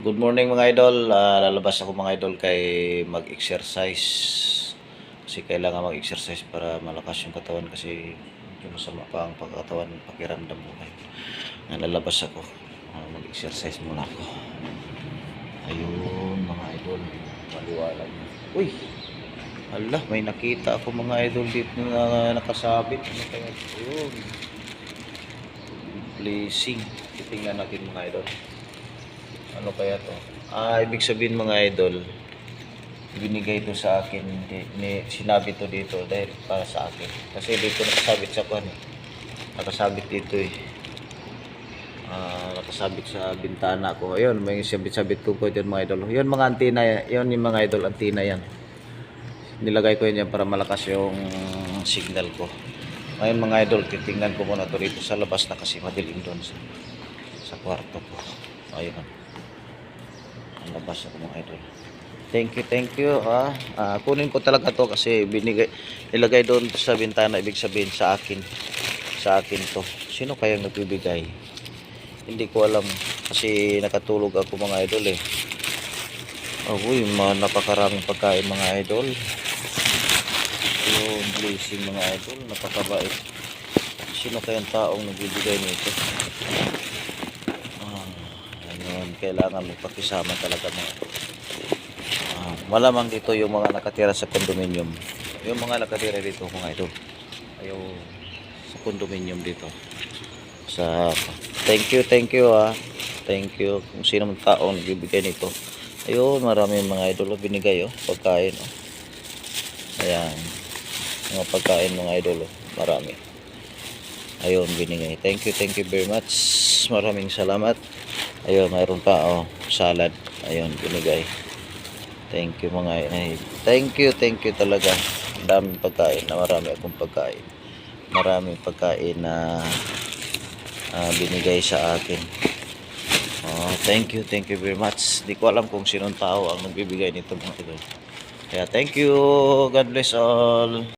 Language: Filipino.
Good morning mga idol. Ah, lalabas ako mga idol kay mag-exercise. Kasi kailangan mag-exercise para malakas yung katawan kasi medyo masama pa ang pagkatawan, pakiramdam ko ngayon. Ah, lalabas ako. Ah, mag-exercise muna ako. Ayun mga idol. Maliwalag. Uy! Ala, may nakita ako mga idol dito na nakasabit. Ano? Ayun. Blazing. Titingnan natin mga idol. Ano kaya to? Ah, ibig sabihin mga idol, binigay to sa akin, di, ni, sinabi to dito dahil para sa akin. Kasi dito nakasabit sa kwan eh. Nakasabit dito eh. Ah, nakasabit sa bintana ko. Ayun, may sabit-sabit ko po dyan mga idol. Yun mga antina, yun yung mga idol, antina yan. Nilagay ko yun yan para malakas yung signal ko. Ngayon mga idol, titingnan ko muna to dito sa labas na kasi madilim doon sa, sa kwarto ko. Ayun. Ang labas ako mga idol. Thank you, thank you. Ah, Ah, kunin ko talaga to kasi binigay, nilagay doon sa bintana, ibig sabihin sa akin. Sa akin to. Sino kayang nagbibigay? Hindi ko alam kasi nakatulog ako mga idol eh. Oh, uy, napakaraming pagkain mga idol. Yung blessing mga idol, napakabait. Sino kayang taong nagbibigay nito? Ayun, kailangan magpakisama talaga mga Ah, malamang dito yung mga nakatira sa condominium. Yung mga nakatira dito mga idol. Ayaw sa condominium dito. Sa Thank you, thank you ah. Thank you kung sino man tao nagbibigay nito. Ayun, marami mga idol binigay oh, pagkain oh. Ayan. Mga pagkain mga idol oh, marami. Ayun, binigay. Thank you, thank you very much. Maraming salamat. Ayun, mayroon pa oh, salad. Ayun, binigay. Thank you mga ay, Thank you, thank you talaga. Daming pagkain na marami akong pagkain. Maraming pagkain na ah, binigay sa akin. Oh, thank you, thank you very much. Di ko alam kung sinong tao ang nagbibigay nito mga idol. Kaya thank you. God bless all.